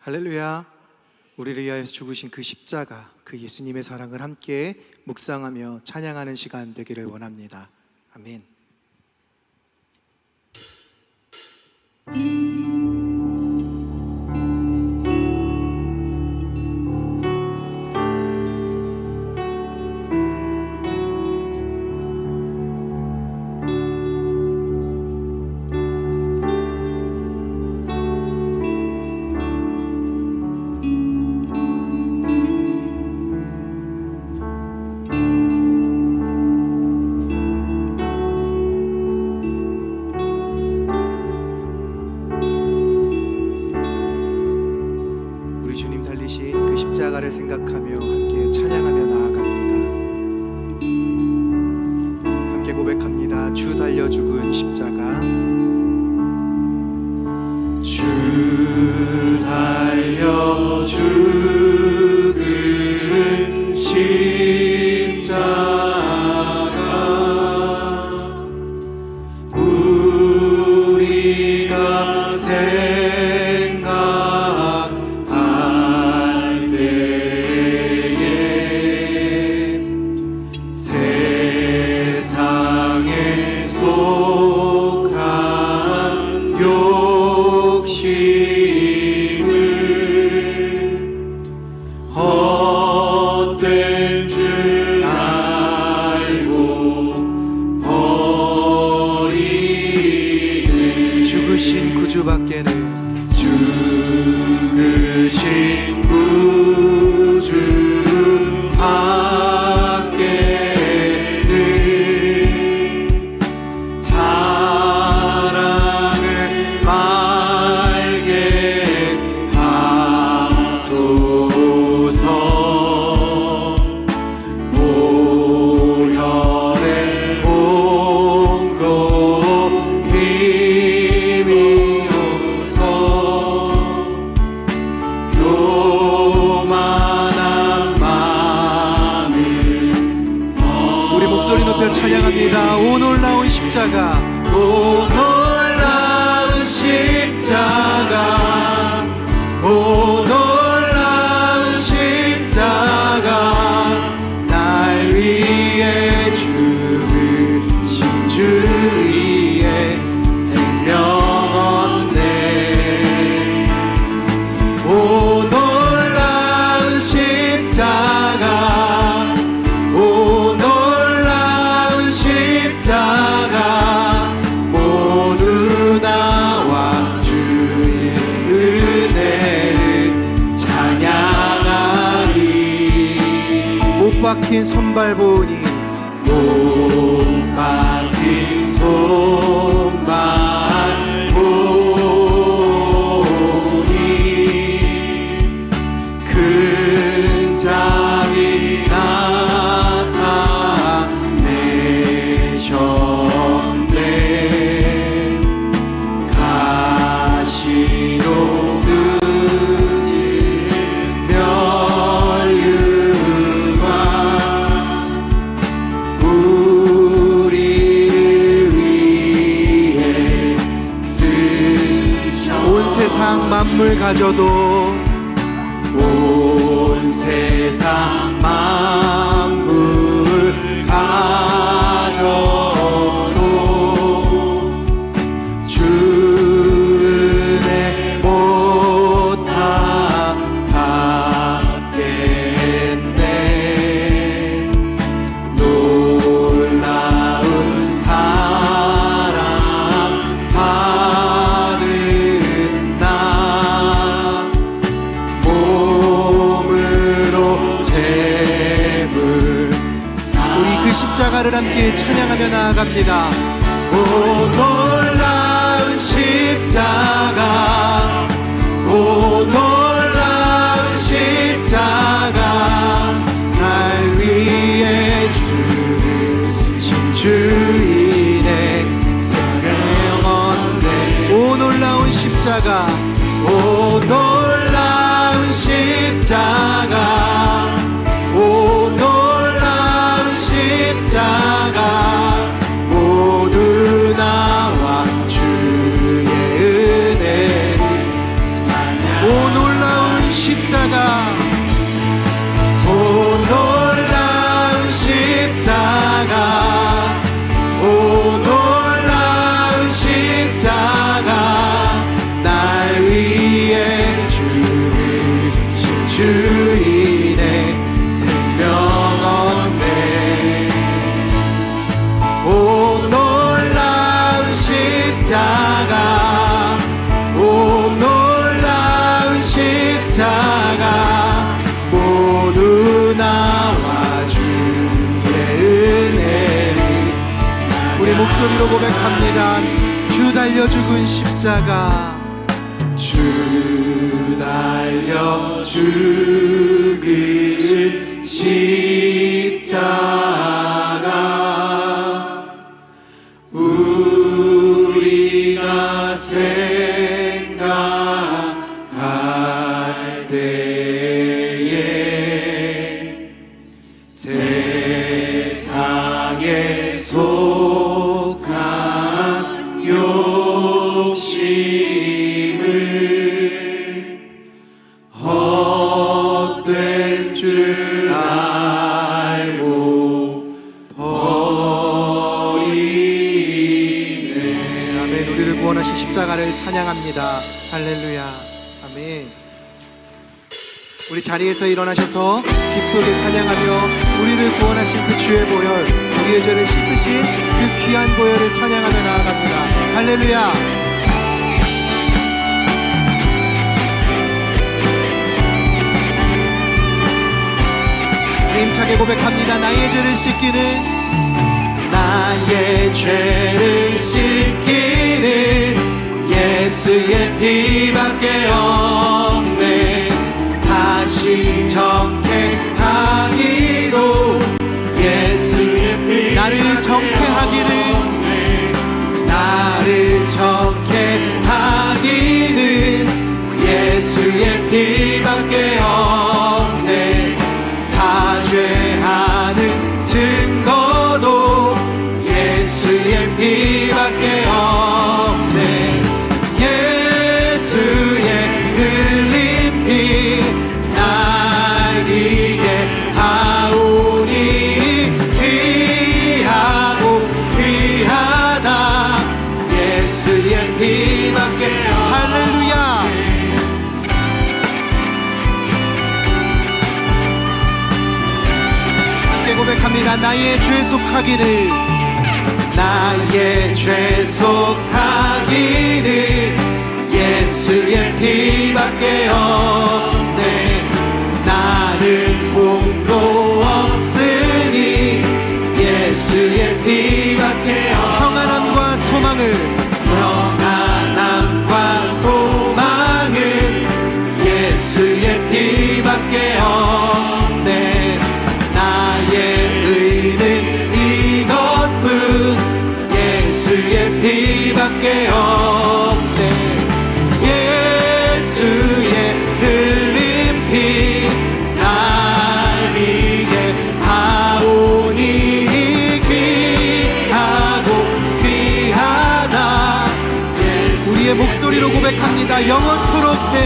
할렐루야. 우리를 위하여 죽으신 그 십자가, 그 예수님의 사랑을 함께 묵상하며 찬양하는 시간 되기를 원합니다. 아멘. 주 소리 높여 찬양합니다. 오 놀라운 십자가. 오 놀라운 십자가 박힌 손발 보니 가져도 온 세상 그 십자가를 함께 찬양하며 나아갑니다. 오 놀라운 십자가. 오 놀라운 십자가. 날 위해 주신 주인의 생명 얻네 오 놀라운 십자가. 오 놀라운 십자가 고백합니다 주 달려 죽은 십자가. 주 달려 죽은 십자가 자리에서 일어나셔서 기쁘게 찬양하며 우리를 구원하신 그 주의 보혈 우리의 죄를 씻으신 그 귀한 보혈을 찬양하며 나아갑니다 할렐루야 힘차게 고백합니다. 나의 죄를 씻기는 나의 죄를 씻기는 예수의 피밖에 없네. 다시 정케하기도 예수의 피 나를 정케하기를. 나를 정케하기는 예수의 피밖에 없 나의 죄 속하기를. 나의 죄 속하기를 예수의 피밖에 없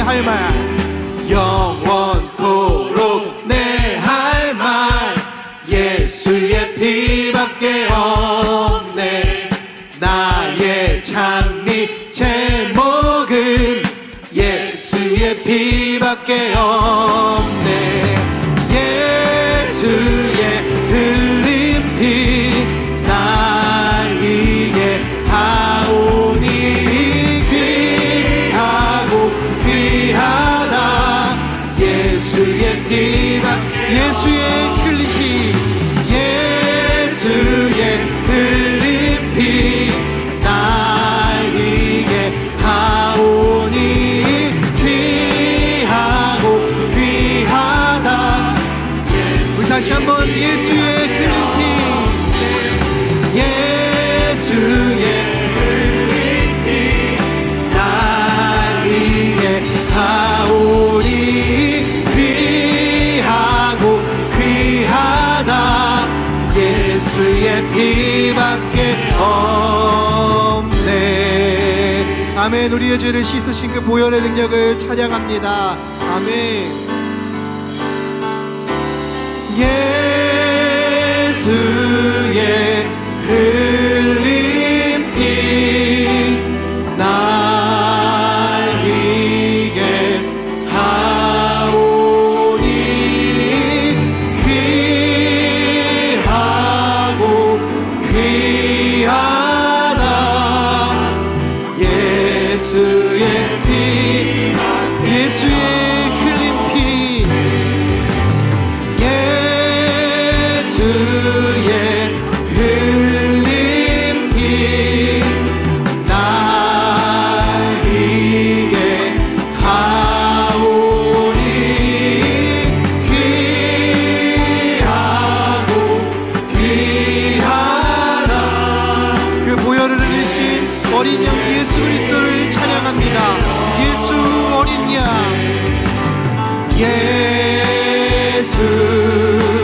할 말. 영원토록 내 할 말. 예수의 피밖에 없네. 나의 찬미 제목은 예수의 피밖에 없네 아멘. 우리의 죄를 씻으신 그 보혈의 능력을 찬양합니다. 아멘. 예수의 흘 어린 양 예수 그리스도를 찬양합니다. 예수 어린 양 예수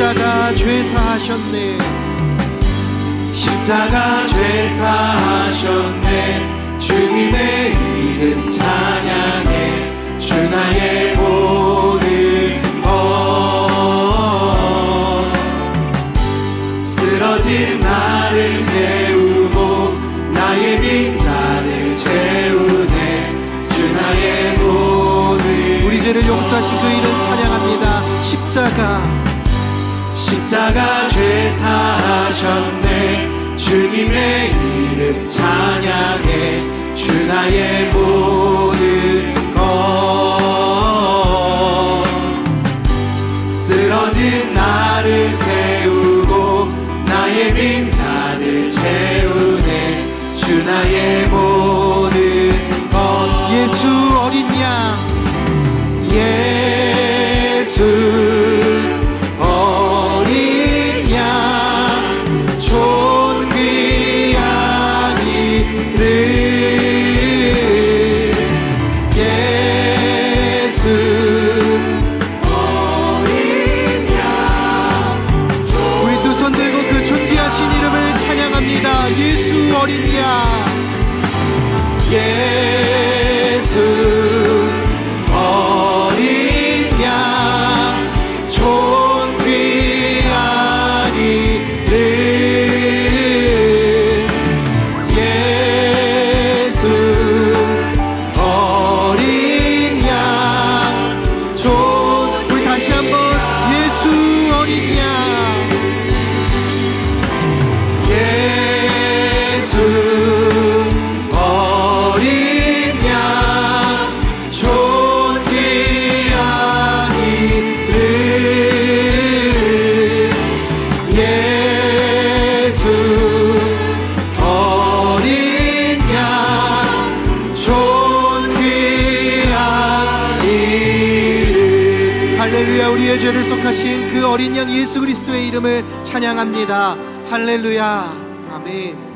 십자가 죄사하셨네. 십자가 죄사하셨네. 주님의 이름 찬양해. 주 나의 모든 것. 쓰러진 나를 세우고 나의 빈잔을 채우네. 주 나의 모든 우리 죄를 용서하신 그 이름 찬양합니다. 십자가 십자가 죄 사하셨네. 주님의 이름 찬양해. 주 나의 모든 것. 쓰러진 나를 세우고 나의 빈잔을 채우네. 주 나의 모든 하신 그 어린 양 예수 그리스도의 이름을 찬양합니다. 할렐루야. 아멘